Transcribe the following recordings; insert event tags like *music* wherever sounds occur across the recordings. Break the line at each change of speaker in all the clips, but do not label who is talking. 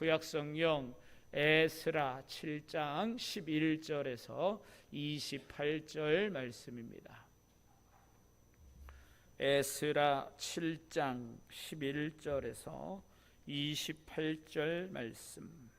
구약 성경 에스라 7장 11절에서 28절 말씀입니다. 에스라 7장 11절에서 28절 말씀.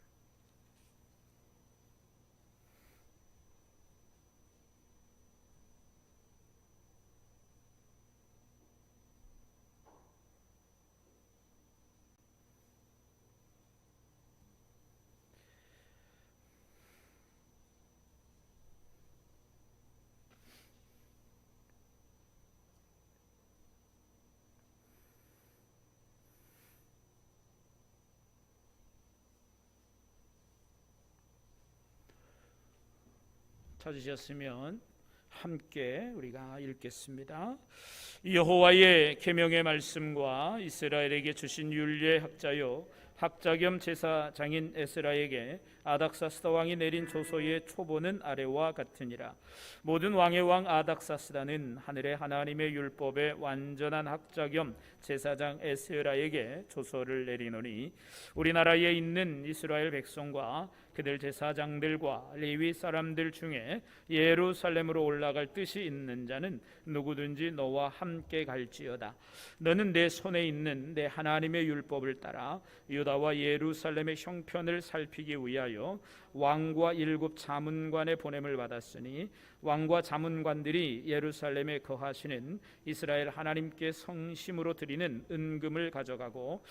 찾으셨으면 함께 우리가 읽겠습니다. 여호와의 계명의 말씀과 이스라엘에게 주신 율례 학자요 학자 겸 제사장인 에스라에게 아닥사스다 왕이 내린 조서의 초보는 아래와 같으니라 모든 왕의 왕 아닥사스다는 하늘의 하나님의 율법의 완전한 학자 겸 제사장 에스라에게 조서를 내리노니 우리나라에 있는 이스라엘 백성과 그들 제사장들과 레위 사람들 중에 예루살렘으로 올라갈 뜻이 있는 자는 누구든지 너와 함께 갈지어다. 너는 내 손에 있는 내 하나님의 율법을 따라 유다와 예루살렘의 형편을 살피기 위하여 왕과 일곱 자문관의 보냄을 받았으니 왕과 자문관들이 예루살렘에 거하시는 이스라엘 하나님께 성심으로 드리는 은금을 가져가고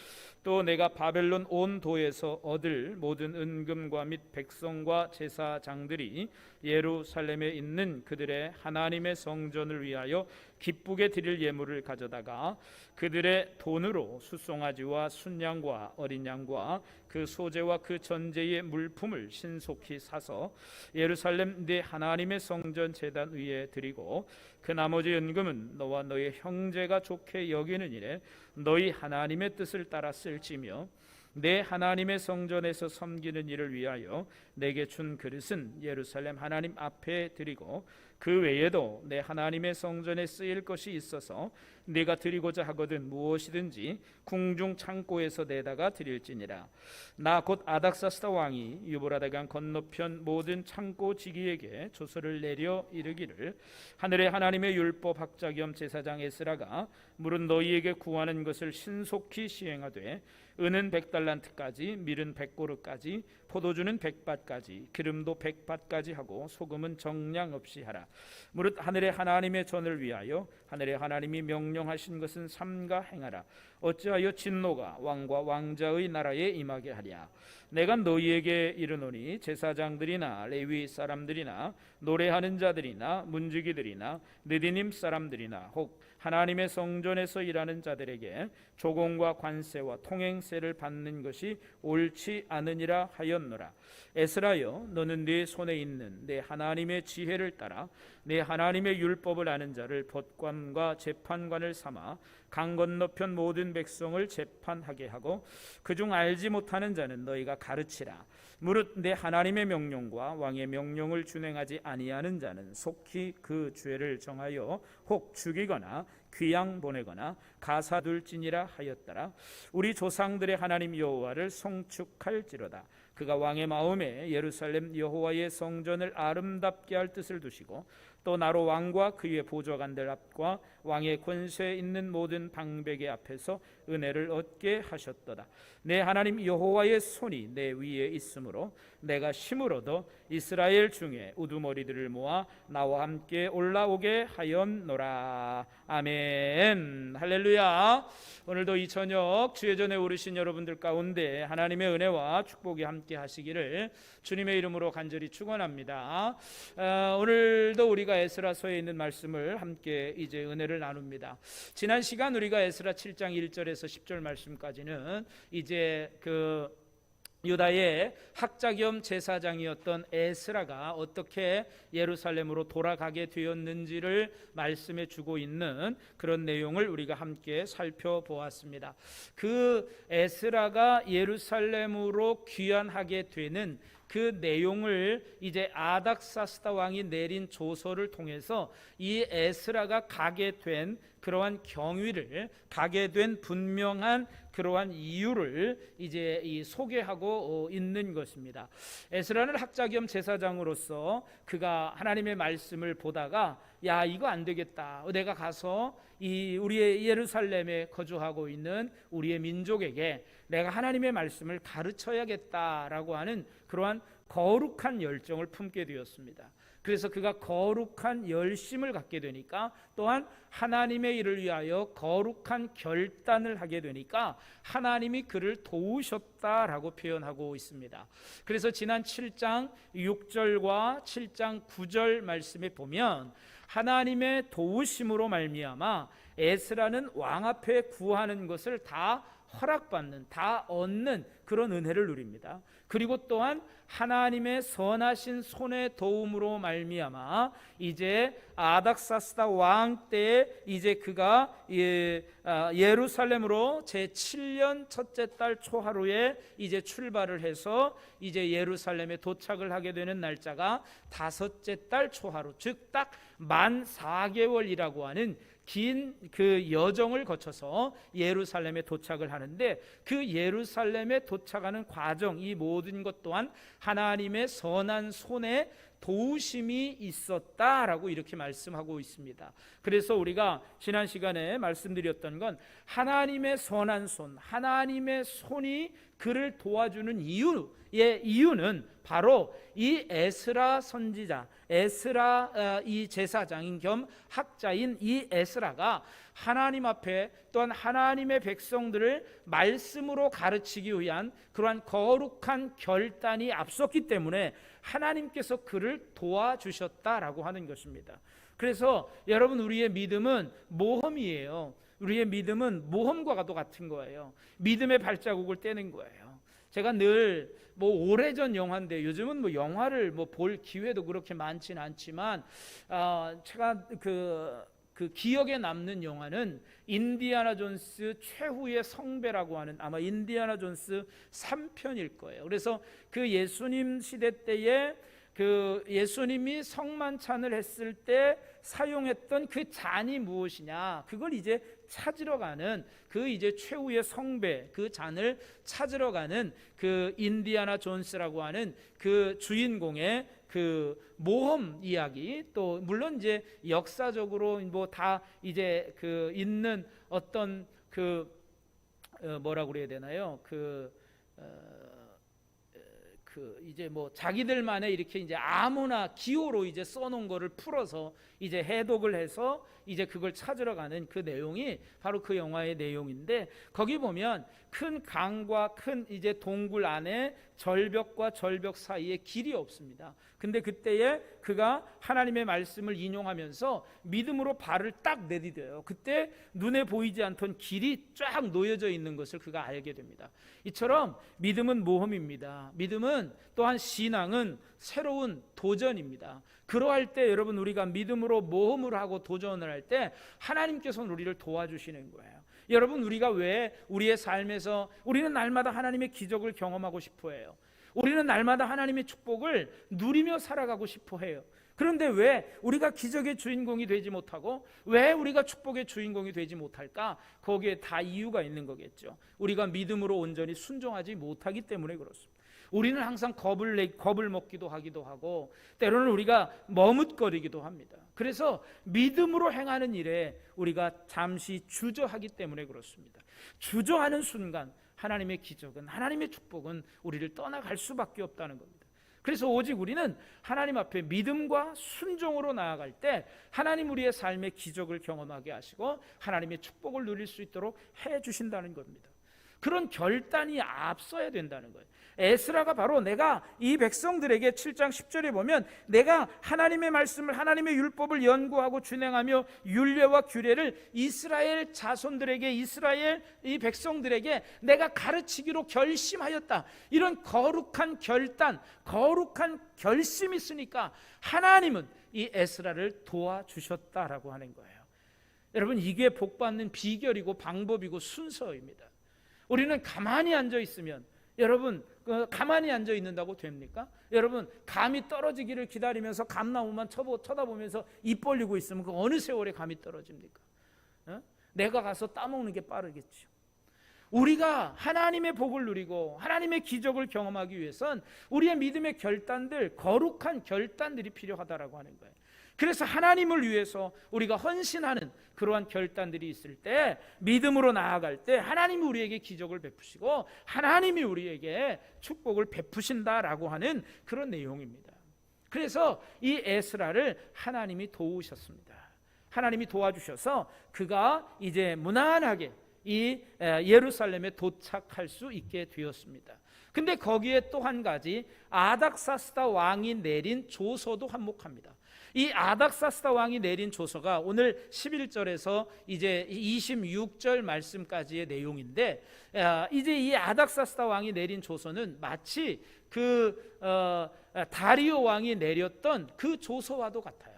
또 내가 바벨론 온 도에서 얻을 모든 은금과 및 백성과 제사장들이 예루살렘에 있는 그들의 하나님의 성전을 위하여 기쁘게 드릴 예물을 가져다가 그들의 돈으로 수송아지와 순양과 어린 양과 그 소재와 그 전제의 물품을 신속히 사서 예루살렘 내 하나님의 성전 제단 위에 드리고 그 나머지 연금은 너와 너의 형제가 좋게 여기는 일에 너희 하나님의 뜻을 따라 쓸지며 내 하나님의 성전에서 섬기는 일을 위하여 내게 준 그릇은 예루살렘 하나님 앞에 드리고 그 외에도 내 하나님의 성전에 쓰일 것이 있어서 네가 드리고자 하거든 무엇이든지 궁중 창고에서 내다가 드릴지니라. 나 곧 아닥사스다 왕이 유브라다강 건너편 모든 창고 지기에게 조서를 내려 이르기를 하늘의 하나님의 율법 학자 겸 제사장 에스라가 물은 너희에게 구하는 것을 신속히 시행하되 은은 백달란트까지 밀은 백고르까지 포도주는 백밭까지 기름도 백밭까지 하고 소금은 정량 없이 하라 무릇 하늘의 하나님의 전을 위하여 하늘의 하나님이 명령하신 것은 삼가 행하라. 어찌하여 진노가 왕과 왕자의 나라에 임하게 하랴? 내가 너희에게 이르노니 제사장들이나 레위 사람들이나 노래하는 자들이나 문지기들이나 느디님 사람들이나 혹 하나님의 성전에서 일하는 자들에게 조공과 관세와 통행세를 받는 것이 옳지 않으니라 하였노라. 에스라여 너는 네 손에 있는 내 하나님의 지혜를 따라 내 하나님의 율법을 아는 자를 법관과 재판관을 삼아 강 건너편 모든 백성을 재판하게 하고 그중 알지 못하는 자는 너희가 가르치라. 무릇 내 하나님의 명령과 왕의 명령을 준행하지 아니하는 자는 속히 그 죄를 정하여 혹 죽이거나 귀양 보내거나 가사둘지니라 하였더라 우리 조상들의 하나님 여호와를 송축할지로다 그가 왕의 마음에 예루살렘 여호와의 성전을 아름답게 할 뜻을 두시고 또 나로 왕과 그의 보좌관들 앞과 왕의 권세에 있는 모든 방백의 앞에서 은혜를 얻게 하셨도다. 내 하나님 여호와의 손이 내 위에 있으므로 내가 힘을 얻어 이스라엘 중에 우두머리들을 모아 나와 함께 올라오게 하였노라. 아멘. 할렐루야. 오늘도 이 저녁 주의 전에 오르신 여러분들 가운데 하나님의 은혜와 축복이 함께 하시기를 주님의 이름으로 간절히 축원합니다. 어, 오늘도 우리가 에스라서에 있는 말씀을 함께 이제 은혜를 나눕니다. 지난 시간 우리가 에스라 7장 1절에서 10절 말씀까지는 이제 그 유다의 학자 겸 제사장이었던 에스라가 어떻게 예루살렘으로 돌아가게 되었는지를 말씀해 주고 있는 그런 내용을 우리가 함께 살펴보았습니다. 그 에스라가 예루살렘으로 귀환하게 되는 그 내용을 이제 아닥사스다 왕이 내린 조서를 통해서 이 에스라가 가게 된 그러한 경위를 가게 된 분명한 그러한 이유를 이제 이 소개하고 어, 있는 것입니다. 에스라는 학자 겸 제사장으로서 그가 하나님의 말씀을 보다가 야 이거 안 되겠다. 내가 가서 이 우리의 예루살렘에 거주하고 있는 우리의 민족에게 내가 하나님의 말씀을 가르쳐야겠다라고 하는 그러한 거룩한 열정을 품게 되었습니다. 그래서 그가 거룩한 열심을 갖게 되니까 또한 하나님의 일을 위하여 거룩한 결단을 하게 되니까 하나님이 그를 도우셨다라고 표현하고 있습니다. 그래서 지난 7장 6절과 7장 9절 말씀에 보면 하나님의 도우심으로 말미암아 에스라는 왕 앞에 구하는 것을 다 허락받는 다 얻는 그런 은혜를 누립니다. 그리고 또한 하나님의 선하신 손의 도움으로 말미암아 이제 아닥사스다 왕 때에 이제 그가 예, 아, 예루살렘으로 제 7년 첫째 달 초하루에 이제 출발을 해서 이제 예루살렘에 도착을 하게 되는 날짜가 다섯째 달 초하루 즉 딱 만 4개월이라고 하는 긴 그 여정을 거쳐서 예루살렘에 도착을 하는데 그 예루살렘에 도착하는 과정 이 모든 것 또한 하나님의 선한 손에 도우심이 있었다라고 이렇게 말씀하고 있습니다. 그래서 우리가 지난 시간에 말씀드렸던 건 하나님의 선한 손, 하나님의 손이 그를 도와주는 이유의 이유는 바로 이 에스라 선지자, 에스라 어, 이 제사장인 겸 학자인 이 에스라가 하나님 앞에 또한 하나님의 백성들을 말씀으로 가르치기 위한 그러한 거룩한 결단이 앞섰기 때문에 하나님께서 그를 도와주셨다라고 하는 것입니다. 그래서 여러분 우리의 믿음은 모험이에요. 우리의 믿음은 모험과 같은 거예요. 믿음의 발자국을 떼는 거예요. 제가 늘 뭐 오래전 영화인데 요즘은 뭐 영화를 뭐 볼 기회도 그렇게 많지는 않지만 아 제가 그, 그 기억에 남는 영화는 인디아나 존스 최후의 성배라고 하는 아마 인디아나 존스 3편일 거예요. 그래서 그 예수님 시대 때에 그 예수님이 성만찬을 했을 때 사용했던 그 잔이 무엇이냐 그걸 이제 찾으러 가는 그 이제 최후의 성배 그 잔을 찾으러 가는 그 인디아나 존스라고 하는 그 주인공의 그 모험 이야기 또 물론 이제 역사적으로 뭐 다 이제 그 있는 어떤 그 어, 뭐라고 그래야 되나요? 그 어, 그 이제 뭐 자기들만의 이렇게 이제 아무나 기호로 이제 써놓은 거를 풀어서 이제 해독을 해서 이제 그걸 찾으러 가는 그 내용이 바로 그 영화의 내용인데 거기 보면 큰 강과 큰 이제 동굴 안에 절벽과 절벽 사이에 길이 없습니다. 근데 그때에 그가 하나님의 말씀을 인용하면서 믿음으로 발을 딱 내디뎌요. 그때 눈에 보이지 않던 길이 쫙 놓여져 있는 것을 그가 알게 됩니다. 이처럼 믿음은 모험입니다. 믿음은 또한 신앙은 새로운 도전입니다. 그러할 때 여러분 우리가 믿음으로 모험을 하고 도전을 할 때 하나님께서는 우리를 도와주시는 거예요. 여러분 우리가 왜 우리의 삶에서 우리는 날마다 하나님의 기적을 경험하고 싶어 해요. 우리는 날마다 하나님의 축복을 누리며 살아가고 싶어 해요. 그런데 왜 우리가 기적의 주인공이 되지 못하고 왜 우리가 축복의 주인공이 되지 못할까? 거기에 다 이유가 있는 거겠죠. 우리가 믿음으로 온전히 순종하지 못하기 때문에 그렇습니다. 우리는 항상 겁을 내, 겁을 먹기도 하기도 하고 때로는 우리가 머뭇거리기도 합니다. 그래서 믿음으로 행하는 일에 우리가 잠시 주저하기 때문에 그렇습니다. 주저하는 순간 하나님의 기적은 하나님의 축복은 우리를 떠나갈 수밖에 없다는 겁니다. 그래서 오직 우리는 하나님 앞에 믿음과 순종으로 나아갈 때 하나님 우리의 삶의 기적을 경험하게 하시고 하나님의 축복을 누릴 수 있도록 해 주신다는 겁니다. 그런 결단이 앞서야 된다는 거예요. 에스라가 바로 내가 이 백성들에게 7장 10절에 보면 내가 하나님의 말씀을 하나님의 율법을 연구하고 준행하며 율례와 규례를 이스라엘 자손들에게 이스라엘 이 백성들에게 내가 가르치기로 결심하였다. 이런 거룩한 결단, 거룩한 결심이 있으니까 하나님은 이 에스라를 도와주셨다라고 하는 거예요. 여러분 이게 복 받는 비결이고 방법이고 순서입니다. 우리는 가만히 앉아 있으면 여러분 그 가만히 앉아 있는다고 됩니까? 여러분 감이 떨어지기를 기다리면서 감나무만 쳐다보면서 입 벌리고 있으면 그 어느 세월에 감이 떨어집니까? 어? 내가 가서 따먹는 게 빠르겠죠. 우리가 하나님의 복을 누리고 하나님의 기적을 경험하기 위해선 우리의 믿음의 결단들, 거룩한 결단들이 필요하다라고 하는 거예요. 그래서 하나님을 위해서 우리가 헌신하는 그러한 결단들이 있을 때 믿음으로 나아갈 때 하나님이 우리에게 기적을 베푸시고 하나님이 우리에게 축복을 베푸신다라고 하는 그런 내용입니다. 그래서 이 에스라를 하나님이 도우셨습니다. 하나님이 도와주셔서 그가 이제 무난하게 이 예루살렘에 도착할 수 있게 되었습니다. 근데 거기에 또 한 가지 아닥사스다 왕이 내린 조서도 한몫합니다. 이 아닥사스다 왕이 내린 조서가 오늘 11절에서 이제 26절 말씀까지의 내용인데 이제 이 아닥사스다 왕이 내린 조서는 마치 그 어, 다리오 왕이 내렸던 그 조서와도 같아요.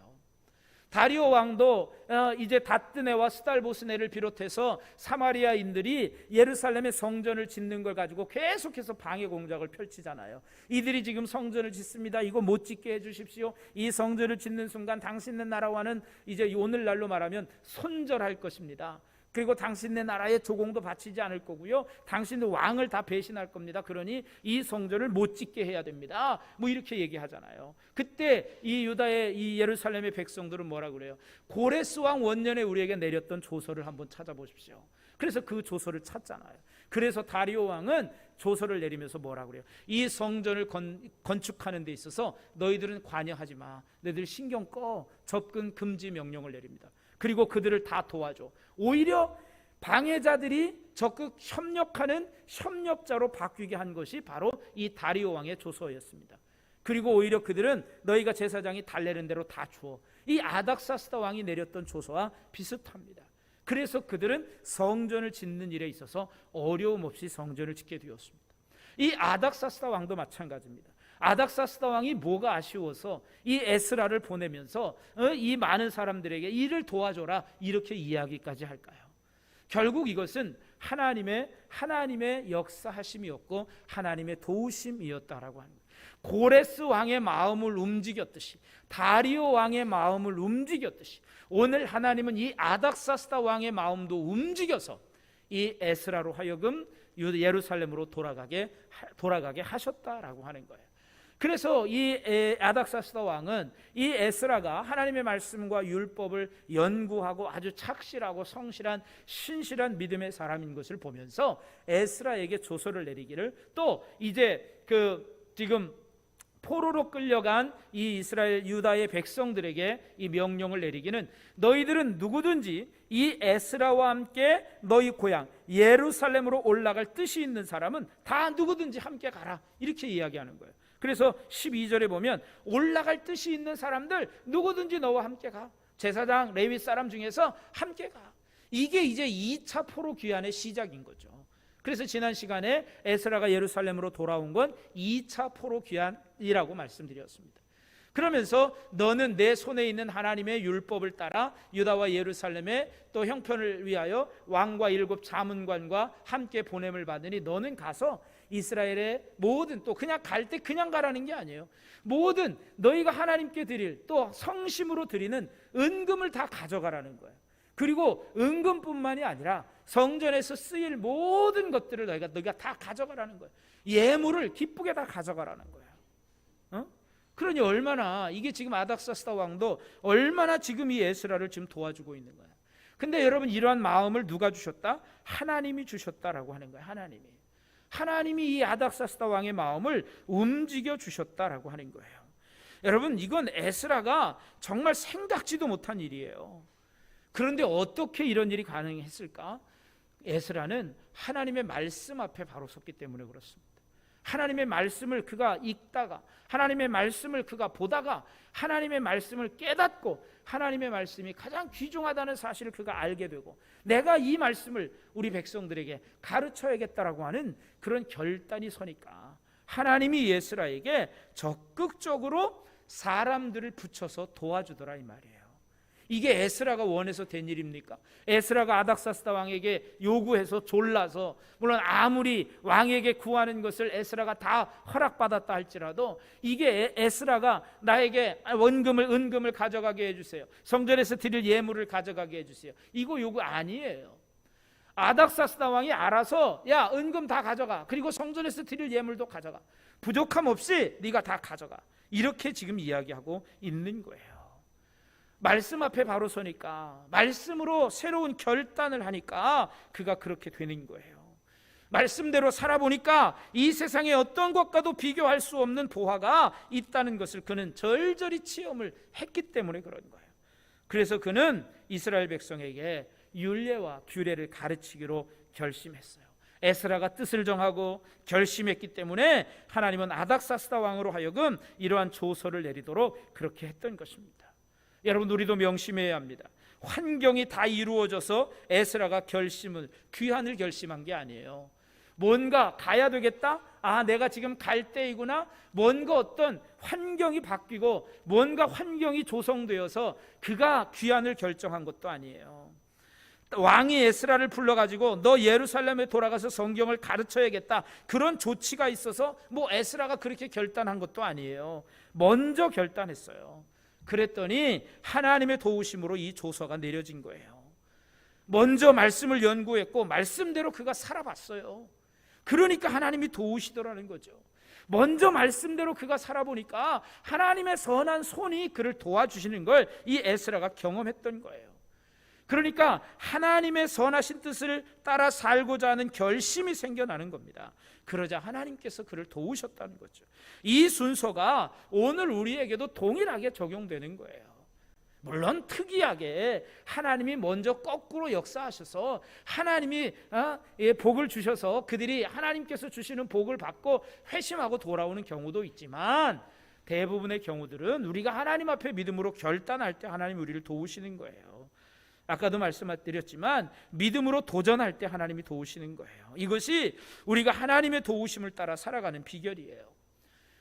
다리오 왕도 어, 이제 다뜨네와 스달보스네를 비롯해서 사마리아인들이 예루살렘의 성전을 짓는 걸 가지고 계속해서 방해 공작을 펼치잖아요. 이들이 지금 성전을 짓습니다. 이거 못 짓게 해 주십시오. 이 성전을 짓는 순간 당신네 나라와는 이제 오늘날로 말하면 손절할 것입니다. 그리고 당신네 나라에 조공도 바치지 않을 거고요. 당신의 왕을 다 배신할 겁니다. 그러니 이 성전을 못 짓게 해야 됩니다. 뭐 이렇게 얘기하잖아요. 그때 이 유다의 이 예루살렘의 백성들은 뭐라 그래요? 고레스 왕 원년에 우리에게 내렸던 조서를 한번 찾아보십시오. 그래서 그 조서를 찾잖아요. 그래서 다리오 왕은 조서를 내리면서 뭐라 그래요? 이 성전을 건, 건축하는 데 있어서 너희들은 관여하지 마. 너희들 신경 꺼. 접근 금지 명령을 내립니다. 그리고 그들을 다 도와줘. 오히려 방해자들이 적극 협력하는 협력자로 바뀌게 한 것이 바로 이 다리오 왕의 조서였습니다. 그리고 오히려 그들은 너희가 제사장이 달래는 대로 다 주어. 이 아닥사스다 왕이 내렸던 조서와 비슷합니다. 그래서 그들은 성전을 짓는 일에 있어서 어려움 없이 성전을 짓게 되었습니다. 이 아닥사스다 왕도 마찬가지입니다. 아닥사스다 왕이 뭐가 아쉬워서 이 에스라를 보내면서 어, 이 많은 사람들에게 일을 도와줘라 이렇게 이야기까지 할까요? 결국 이것은 하나님의 하나님의 역사하심이었고 하나님의 도우심이었다라고 하는 거예요. 고레스 왕의 마음을 움직였듯이 다리오 왕의 마음을 움직였듯이 오늘 하나님은 이 아닥사스다 왕의 마음도 움직여서 이 에스라로 하여금 예루살렘으로 돌아가게 돌아가게 하셨다라고 하는 거예요. 그래서 이 아닥사스다 왕은 이 에스라가 하나님의 말씀과 율법을 연구하고 아주 착실하고 성실한 신실한 믿음의 사람인 것을 보면서 에스라에게 조서를 내리기를 또 이제 그 지금 포로로 끌려간 이 이스라엘 유다의 백성들에게 이 명령을 내리기는 너희들은 누구든지 이 에스라와 함께 너희 고향 예루살렘으로 올라갈 뜻이 있는 사람은 다 누구든지 함께 가라 이렇게 이야기하는 거예요. 그래서 12절에 보면 올라갈 뜻이 있는 사람들 누구든지 너와 함께 가. 제사장 레위 사람 중에서 함께 가. 이게 이제 2차 포로 귀환의 시작인 거죠. 그래서 지난 시간에 에스라가 예루살렘으로 돌아온 건 2차 포로 귀환이라고 말씀드렸습니다. 그러면서 너는 내 손에 있는 하나님의 율법을 따라 유다와 예루살렘에 또 형편을 위하여 왕과 일곱 자문관과 함께 보냄을 받으니 너는 가서 이스라엘의 모든 또 그냥 갈 때 그냥 가라는 게 아니에요. 모든 너희가 하나님께 드릴 또 성심으로 드리는 은금을 다 가져가라는 거예요. 그리고 은금뿐만이 아니라 성전에서 쓰일 모든 것들을 너희가 너희가 다 가져가라는 거예요. 예물을 기쁘게 다 가져가라는 거예요. 어? 그러니 얼마나 이게 지금 아닥사스다 왕도 얼마나 지금 이 에스라를 지금 도와주고 있는 거야. 근데 여러분 이러한 마음을 누가 주셨다? 하나님이 주셨다라고 하는 거예요. 하나님이. 하나님이 이 아닥사스다 왕의 마음을 움직여 주셨다라고 하는 거예요. 여러분 이건 에스라가 정말 생각지도 못한 일이에요. 그런데 어떻게 이런 일이 가능했을까? 에스라는 하나님의 말씀 앞에 바로 섰기 때문에 그렇습니다. 하나님의 말씀을 그가 읽다가 하나님의 말씀을 그가 보다가 하나님의 말씀을 깨닫고 하나님의 말씀이 가장 귀중하다는 사실을 그가 알게 되고 내가 이 말씀을 우리 백성들에게 가르쳐야겠다라고 하는 그런 결단이 서니까 하나님이 예스라에게 적극적으로 사람들을 붙여서 도와주더라 이 말이에요. 이게 에스라가 원해서 된 일입니까? 에스라가 아닥사스다 왕에게 요구해서 졸라서 물론 아무리 왕에게 구하는 것을 에스라가 다 허락받았다 할지라도 이게 에- 에스라가 나에게 원금을 은금을 가져가게 해주세요. 성전에서 드릴 예물을 가져가게 해주세요. 이거 요구 아니에요. 아닥사스다 왕이 알아서 야 은금 다 가져가 그리고 성전에서 드릴 예물도 가져가 부족함 없이 네가 다 가져가 이렇게 지금 이야기하고 있는 거예요. 말씀 앞에 바로 서니까 말씀으로 새로운 결단을 하니까 그가 그렇게 되는 거예요. 말씀대로 살아보니까 이 세상의 어떤 것과도 비교할 수 없는 보화가 있다는 것을 그는 절절히 체험을 했기 때문에 그런 거예요. 그래서 그는 이스라엘 백성에게 율례와 규례를 가르치기로 결심했어요. 에스라가 뜻을 정하고 결심했기 때문에 하나님은 아닥사스다 왕으로 하여금 이러한 조서를 내리도록 그렇게 했던 것입니다. 여러분 우리도 명심해야 합니다. 환경이 다 이루어져서 에스라가 결심을 귀환을 결심한 게 아니에요. 뭔가 가야 되겠다. 아, 내가 지금 갈 때이구나. 뭔가 어떤 환경이 바뀌고 뭔가 환경이 조성되어서 그가 귀환을 결정한 것도 아니에요. 왕이 에스라를 불러가지고 너 예루살렘에 돌아가서 성경을 가르쳐야겠다 그런 조치가 있어서 뭐 에스라가 그렇게 결단한 것도 아니에요 먼저 결단했어요 그랬더니 하나님의 도우심으로 이 조서가 내려진 거예요. 먼저 말씀을 연구했고 말씀대로 그가 살아봤어요. 그러니까 하나님이 도우시더라는 거죠. 먼저 말씀대로 그가 살아보니까 하나님의 선한 손이 그를 도와주시는 걸 이 에스라가 경험했던 거예요 그러니까 하나님의 선하신 뜻을 따라 살고자 하는 결심이 생겨나는 겁니다. 그러자 하나님께서 그를 도우셨다는 거죠. 이 순서가 오늘 우리에게도 동일하게 적용되는 거예요. 물론 특이하게 하나님이 먼저 거꾸로 역사하셔서 하나님이 어, 예, 복을 주셔서 그들이 하나님께서 주시는 복을 받고 회심하고 돌아오는 경우도 있지만 대부분의 경우들은 우리가 하나님 앞에 믿음으로 결단할 때 하나님 우리를 도우시는 거예요. 아까도 말씀드렸지만 믿음으로 도전할 때 하나님이 도우시는 거예요. 이것이 우리가 하나님의 도우심을 따라 살아가는 비결이에요.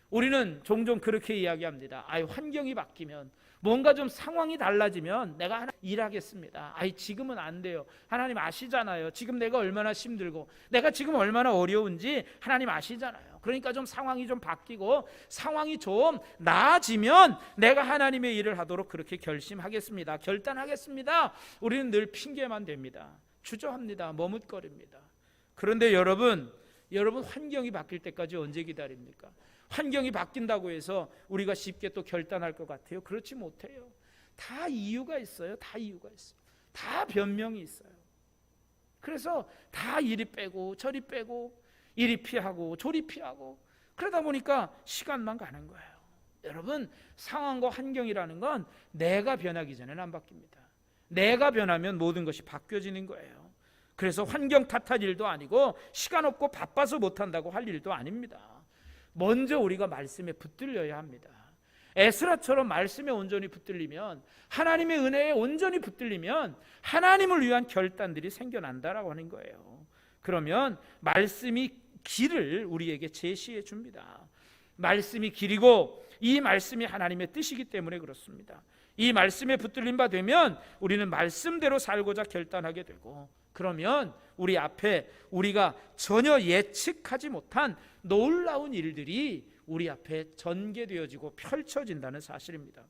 우리는 종종 그렇게 이야기합니다. 아이 환경이 바뀌면 뭔가 좀 상황이 달라지면 내가 하나 일하겠습니다. 아이 지금은 안 돼요. 하나님 아시잖아요. 지금 내가 얼마나 힘들고 내가 지금 얼마나 어려운지 하나님 아시잖아요. 그러니까 좀 상황이 좀 바뀌고 상황이 좀 나아지면 내가 하나님의 일을 하도록 그렇게 결심하겠습니다. 결단하겠습니다. 우리는 늘 핑계만 댑니다. 주저합니다. 머뭇거립니다. 그런데 여러분, 여러분 환경이 바뀔 때까지 언제 기다립니까? 환경이 바뀐다고 해서 우리가 쉽게 또 결단할 것 같아요. 그렇지 못해요. 다 이유가 있어요. 다 이유가 있어요. 다 변명이 있어요. 그래서 다 이리 빼고 저리 빼고 이리 피하고 저리 피하고 그러다 보니까 시간만 가는 거예요. 여러분 상황과 환경이라는 건 내가 변하기 전에는 안 바뀝니다. 내가 변하면 모든 것이 바뀌어지는 거예요. 그래서 환경 탓할 일도 아니고 시간 없고 바빠서 못한다고 할 일도 아닙니다. 먼저 우리가 말씀에 붙들려야 합니다. 에스라처럼 말씀에 온전히 붙들리면 하나님의 은혜에 온전히 붙들리면 하나님을 위한 결단들이 생겨난다라고 하는 거예요. 그러면 말씀이 길을 우리에게 제시해 줍니다. 말씀이 길이고 이 말씀이 하나님의 뜻이기 때문에 그렇습니다. 이 말씀에 붙들린 바 되면 우리는 말씀대로 살고자 결단하게 되고 그러면 우리 앞에 우리가 전혀 예측하지 못한 놀라운 일들이 우리 앞에 전개되어지고 펼쳐진다는 사실입니다.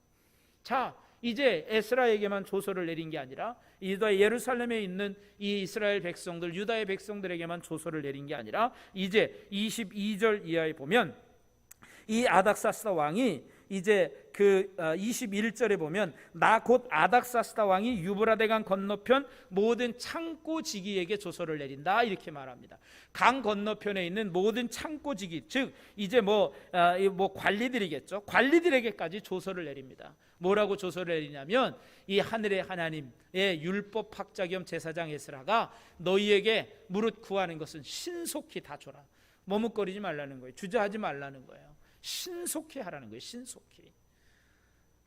자, 이제 에스라에게만 조서를 내린 게 아니라 유다 예루살렘에 있는 이 이스라엘 백성들, 유다의 백성들에게만 조서를 내린 게 아니라 이제 22절 이하에 보면 이 아닥사스다 왕이 이제 그 21절에 보면 나 곧 아닥사스다 왕이 유브라데강 건너편 모든 창고지기에게 조서를 내린다 이렇게 말합니다. 강 건너편에 있는 모든 창고지기 즉 이제 뭐, 아, 뭐 관리들이겠죠. 관리들에게까지 조서를 내립니다. 뭐라고 조서를 내리냐면 이 하늘의 하나님의 율법 학자 겸 제사장 에스라가 너희에게 무릇 구하는 것은 신속히 다 줘라. 머뭇거리지 말라는 거예요. 주저하지 말라는 거예요. 신속히 하라는 거예요. 신속히.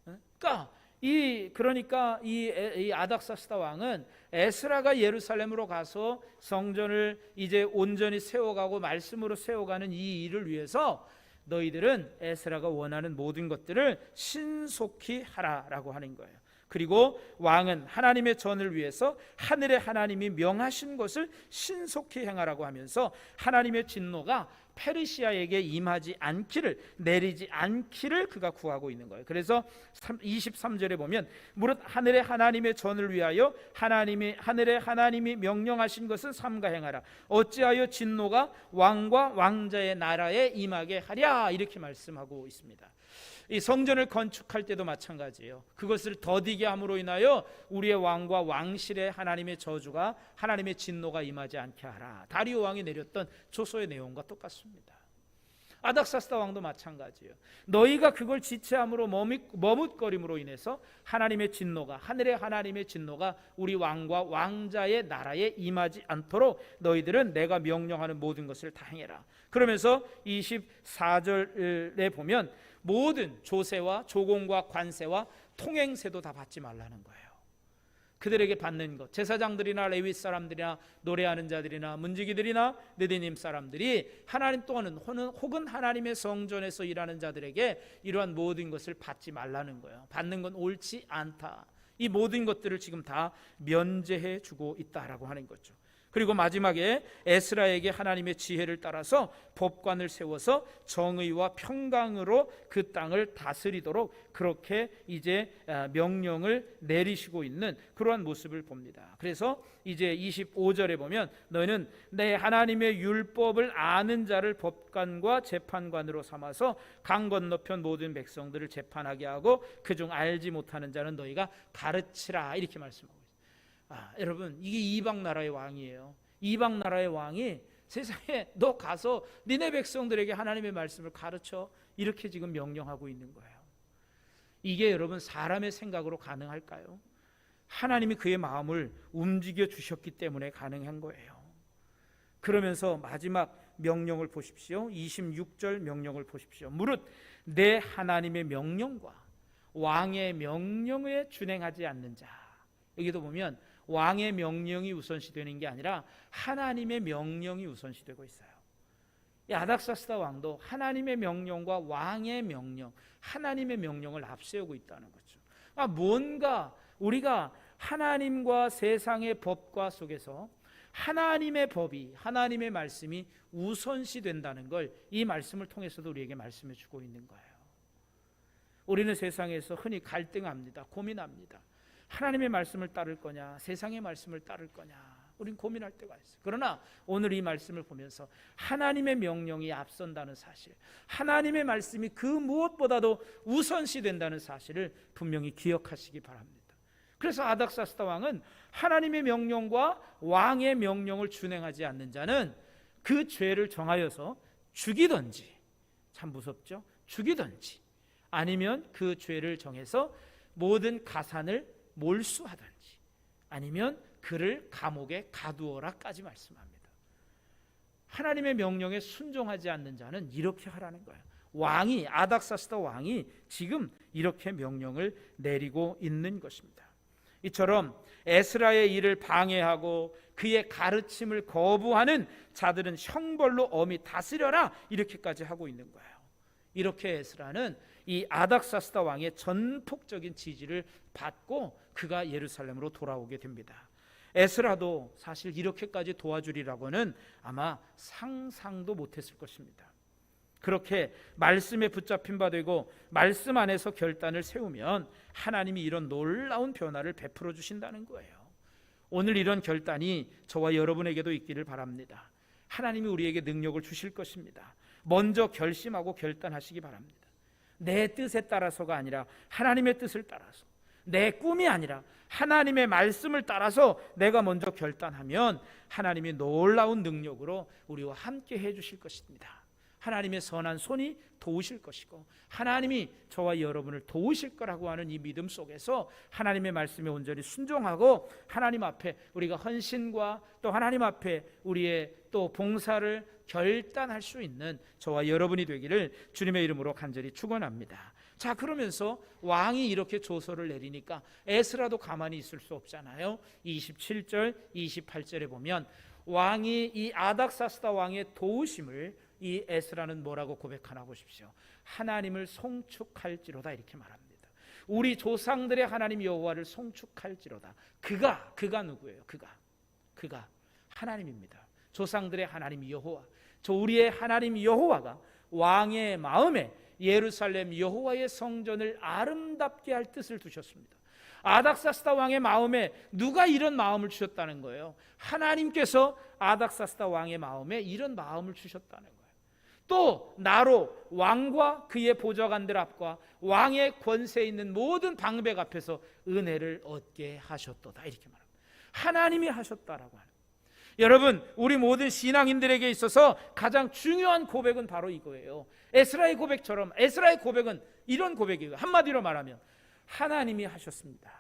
그러니까 이 그러니까 이, 이 아닥사스다 왕은 에스라가 예루살렘으로 가서 성전을 이제 온전히 세워가고 말씀으로 세워가는 이 일을 위해서 너희들은 에스라가 원하는 모든 것들을 신속히 하라라고 하는 거예요. 그리고 왕은 하나님의 전을 위해서 하늘의 하나님이 명하신 것을 신속히 행하라고 하면서 하나님의 진노가 페르시아에게 임하지 않기를 내리지 않기를 그가 구하고 있는 거예요. 그래서 23절에 보면 무릇 하늘의 하나님의 전을 위하여 하나님이 하늘의 하나님이 명령하신 것은 삼가 행하라. 어찌하여 진노가 왕과 왕자의 나라에 임하게 하랴 이렇게 말씀하고 있습니다. 이 성전을 건축할 때도 마찬가지예요. 그것을 더디게 함으로 인하여 우리의 왕과 왕실의 하나님의 저주가 하나님의 진노가 임하지 않게 하라. 다리오 왕이 내렸던 조소의 내용과 똑같습니다. 아닥사스다 왕도 마찬가지예요. 너희가 그걸 지체함으로 머뭇거림으로 인해서 하나님의 진노가 하늘의 하나님의 진노가 우리 왕과 왕자의 나라에 임하지 않도록 너희들은 내가 명령하는 모든 것을 다 행해라. 그러면서 24절에 보면 모든 조세와 조공과 관세와 통행세도 다 받지 말라는 거예요. 그들에게 받는 것 제사장들이나 레위 사람들이나 노래하는 자들이나 문지기들이나 느디님 사람들이 하나님 또는 혹은 하나님의 성전에서 일하는 자들에게 이러한 모든 것을 받지 말라는 거예요. 받는 건 옳지 않다. 이 모든 것들을 지금 다 면제해 주고 있다라고 하는 거죠. 그리고 마지막에 에스라에게 하나님의 지혜를 따라서 법관을 세워서 정의와 평강으로 그 땅을 다스리도록 그렇게 이제 아, 명령을 내리시고 있는 그러한 모습을 봅니다. 그래서 이제 25절에 보면 너희는 내 하나님의 율법을 아는 자를 법관과 재판관으로 삼아서 강 건너편 모든 백성들을 재판하게 하고 그중 알지 못하는 자는 너희가 가르치라 이렇게 말씀하고 아, 여러분 이게 이방 나라의 왕이에요. 이방 나라의 왕이 세상에 *laughs* 너 가서 니네 백성들에게 하나님의 말씀을 가르쳐 이렇게 지금 명령하고 있는 거예요. 이게 여러분 사람의 생각으로 가능할까요? 하나님이 그의 마음을 움직여 주셨기 때문에 가능한 거예요. 그러면서 마지막 명령을 보십시오. 26절 명령을 보십시오. 무릇 내 하나님의 명령과 왕의 명령에 준행하지 않는 자. 여기도 보면 왕의 명령이 우선시되는 게 아니라 하나님의 명령이 우선시되고 있어요. 아닥사스다 왕도 하나님의 명령과 왕의 명령, 하나님의 명령을 앞세우고 있다는 거죠. 아, 뭔가 우리가 하나님과 세상의 법과 속에서 하나님의 법이 하나님의 말씀이 우선시 된다는 걸 이 말씀을 통해서도 우리에게 말씀해 주고 있는 거예요. 우리는 세상에서 흔히 갈등합니다. 고민합니다. 하나님의 말씀을 따를 거냐, 세상의 말씀을 따를 거냐, 우린 고민할 때가 있어요. 그러나 오늘 이 말씀을 보면서 하나님의 명령이 앞선다는 사실, 하나님의 말씀이 그 무엇보다도 우선시 된다는 사실을 분명히 기억하시기 바랍니다. 그래서 아닥사스다 왕은 하나님의 명령과 왕의 명령을 준행하지 않는 자는 그 죄를 정하여서 죽이든지 참 무섭죠. 죽이든지 아니면 그 죄를 정해서 모든 가산을 몰수하든지 아니면 그를 감옥에 가두어라까지 말씀합니다. 하나님의 명령에 순종하지 않는 자는 이렇게 하라는 거예요. 왕이 아닥사스다 왕이 지금 이렇게 명령을 내리고 있는 것입니다. 이처럼 에스라의 일을 방해하고 그의 가르침을 거부하는 자들은 형벌로 엄히 다스려라 이렇게까지 하고 있는 거예요. 이렇게 에스라는 이 아닥사스다 왕의 전폭적인 지지를 받고 그가 예루살렘으로 돌아오게 됩니다. 에스라도 사실 이렇게까지 도와주리라고는 아마 상상도 못했을 것입니다. 그렇게 말씀에 붙잡힌 바 되고 말씀 안에서 결단을 세우면 하나님이 이런 놀라운 변화를 베풀어 주신다는 거예요. 오늘 이런 결단이 저와 여러분에게도 있기를 바랍니다. 하나님이 우리에게 능력을 주실 것입니다. 먼저 결심하고 결단하시기 바랍니다. 내 뜻에 따라서가 아니라 하나님의 뜻을 따라서 내 꿈이 아니라 하나님의 말씀을 따라서 내가 먼저 결단하면 하나님이 놀라운 능력으로 우리와 함께 해 주실 것입니다. 하나님의 선한 손이 도우실 것이고 하나님이 저와 여러분을 도우실 거라고 하는 이 믿음 속에서 하나님의 말씀에 온전히 순종하고 하나님 앞에 우리가 헌신과 또 하나님 앞에 우리의 또 봉사를 결단할 수 있는 저와 여러분이 되기를 주님의 이름으로 간절히 축원합니다. 자 그러면서 왕이 이렇게 조서를 내리니까 에스라도 가만히 있을 수 없잖아요. 27절, 28절에 보면 왕이 이 아닥사스다 왕의 도우심을 이 에스라는 뭐라고 고백하나 보십시오. 하나님을 송축할지로다 이렇게 말합니다. 우리 조상들의 하나님 여호와를 송축할지로다. 그가 그가 누구예요? 그가 그가 하나님입니다. 조상들의 하나님 여호와. 저 우리의 하나님 여호와가 왕의 마음에 예루살렘 여호와의 성전을 아름답게 할 뜻을 두셨습니다. 아닥사스다 왕의 마음에 누가 이런 마음을 주셨다는 거예요? 하나님께서 아닥사스다 왕의 마음에 이런 마음을 주셨다는 거예요. 또 나로 왕과 그의 보좌관들 앞과 왕의 권세 있는 모든 방백 앞에서 은혜를 얻게 하셨도다 이렇게 말합니다. 하나님이 하셨다라고 하는. 여러분, 우리 모든 신앙인들에게 있어서 가장 중요한 고백은 바로 이거예요. 에스라의 고백처럼 에스라의 고백은 이런 고백이에요. 한마디로 말하면 하나님이 하셨습니다.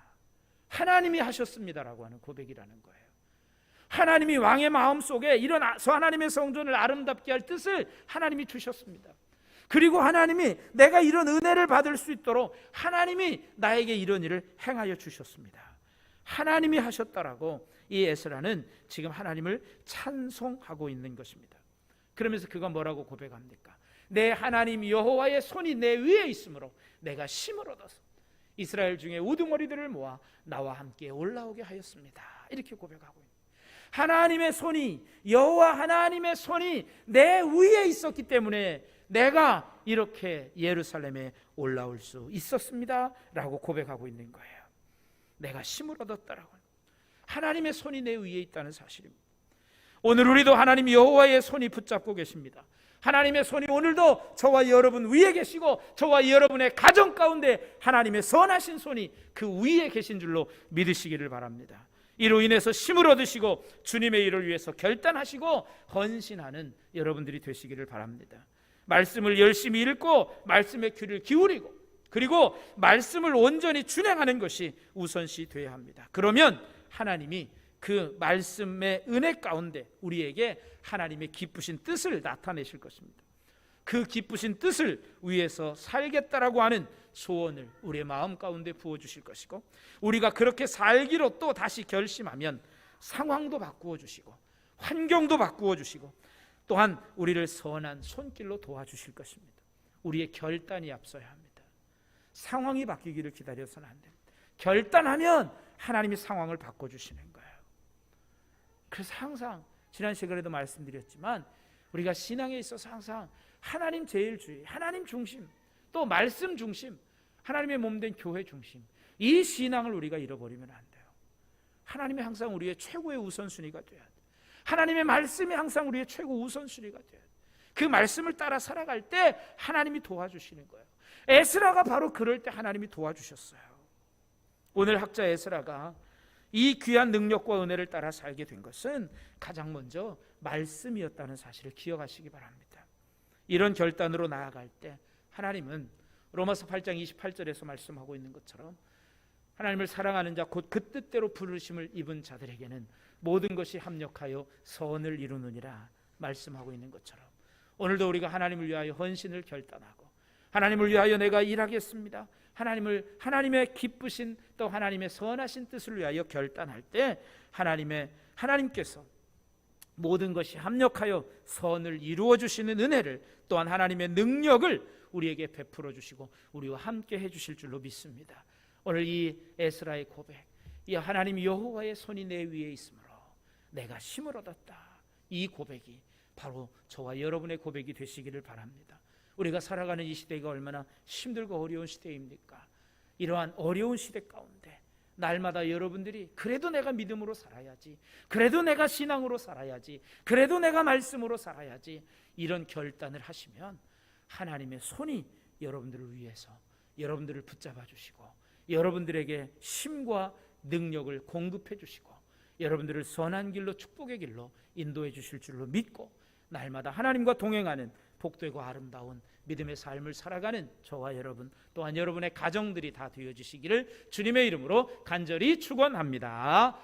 하나님이 하셨습니다라고 하는 고백이라는 거예요. 하나님이 왕의 마음 속에 이런 아- 하나님의 성전을 아름답게 할 뜻을 하나님이 주셨습니다. 그리고 하나님이 내가 이런 은혜를 받을 수 있도록 하나님이 나에게 이런 일을 행하여 주셨습니다. 하나님이 하셨다라고 이 에스라는 지금 하나님을 찬송하고 있는 것입니다. 그러면서 그가 뭐라고 고백합니까? 내 하나님 여호와의 손이 내 위에 있으므로 내가 힘을 얻어서 이스라엘 중에 우두머리들을 모아 나와 함께 올라오게 하였습니다. 이렇게 고백하고 하나님의 손이 여호와 하나님의 손이 내 위에 있었기 때문에 내가 이렇게 예루살렘에 올라올 수 있었습니다라고 고백하고 있는 거예요. 내가 힘을 얻었다라고 하나님의 손이 내 위에 있다는 사실입니다. 오늘 우리도 하나님 여호와의 손이 붙잡고 계십니다. 하나님의 손이 오늘도 저와 여러분 위에 계시고 저와 여러분의 가정 가운데 하나님의 선하신 손이 그 위에 계신 줄로 믿으시기를 바랍니다. 이로 인해서 힘을 얻으시고 주님의 일을 위해서 결단하시고 헌신하는 여러분들이 되시기를 바랍니다. 말씀을 열심히 읽고 말씀의 귀를 기울이고 그리고 말씀을 온전히 준행하는 것이 우선시 되어야 합니다. 그러면 하나님이 그 말씀의 은혜 가운데 우리에게 하나님의 기쁘신 뜻을 나타내실 것입니다. 그 기쁘신 뜻을 위해서 살겠다라고 하는 소원을 우리의 마음 가운데 부어 주실 것이고 우리가 그렇게 살기로 또 다시 결심하면 상황도 바꾸어 주시고 환경도 바꾸어 주시고 또한 우리를 선한 손길로 도와주실 것입니다. 우리의 결단이 앞서야 합니다. 상황이 바뀌기를 기다려서는 안 됩니다. 결단하면 하나님이 상황을 바꿔 주시는. 그래서 항상 지난 시간에도 말씀드렸지만 우리가 신앙에 있어서 항상 하나님 제일주의, 하나님 중심, 또 말씀 중심, 하나님의 몸된 교회 중심 이 신앙을 우리가 잃어버리면 안 돼요. 하나님이 항상 우리의 최고의 우선순위가 돼야 돼. 하나님의 말씀이 항상 우리의 최고 우선순위가 돼야 돼. 그 말씀을 따라 살아갈 때 하나님이 도와주시는 거예요. 에스라가 바로 그럴 때 하나님이 도와주셨어요. 오늘 학자 에스라가 이 귀한 능력과 은혜를 따라 살게 된 것은 가장 먼저 말씀이었다는 사실을 기억하시기 바랍니다. 이런 결단으로 나아갈 때 하나님은 로마서 8장 28절에서 말씀하고 있는 것처럼 하나님을 사랑하는 자 곧 그 뜻대로 부르심을 입은 자들에게는 모든 것이 합력하여 선을 이루느니라 말씀하고 있는 것처럼 오늘도 우리가 하나님을 위하여 헌신을 결단하고 하나님을 위하여 내가 일하겠습니다. 하나님을 하나님의 기쁘신 또 하나님의 선하신 뜻을 위하여 결단할 때 하나님의 하나님께서 모든 것이 합력하여 선을 이루어 주시는 은혜를 또한 하나님의 능력을 우리에게 베풀어 주시고 우리와 함께 해 주실 줄로 믿습니다. 오늘 이 에스라의 고백, 이 하나님 여호와의 손이 내 위에 있으므로 내가 힘을 얻었다. 이 고백이 바로 저와 여러분의 고백이 되시기를 바랍니다. 우리가 살아가는 이 시대가 얼마나 힘들고 어려운 시대입니까? 이러한 어려운 시대 가운데 날마다 여러분들이 그래도 내가 믿음으로 살아야지. 그래도 내가 신앙으로 살아야지. 그래도 내가 말씀으로 살아야지. 이런 결단을 하시면 하나님의 손이 여러분들을 위해서 여러분들을 붙잡아 주시고 여러분들에게 힘과 능력을 공급해 주시고 여러분들을 선한 길로 축복의 길로 인도해 주실 줄로 믿고 날마다 하나님과 동행하는 복되고 아름다운 믿음의 삶을 살아가는 저와 여러분 또한 여러분의 가정들이 다 되어 주시기를 주님의 이름으로 간절히 축원합니다.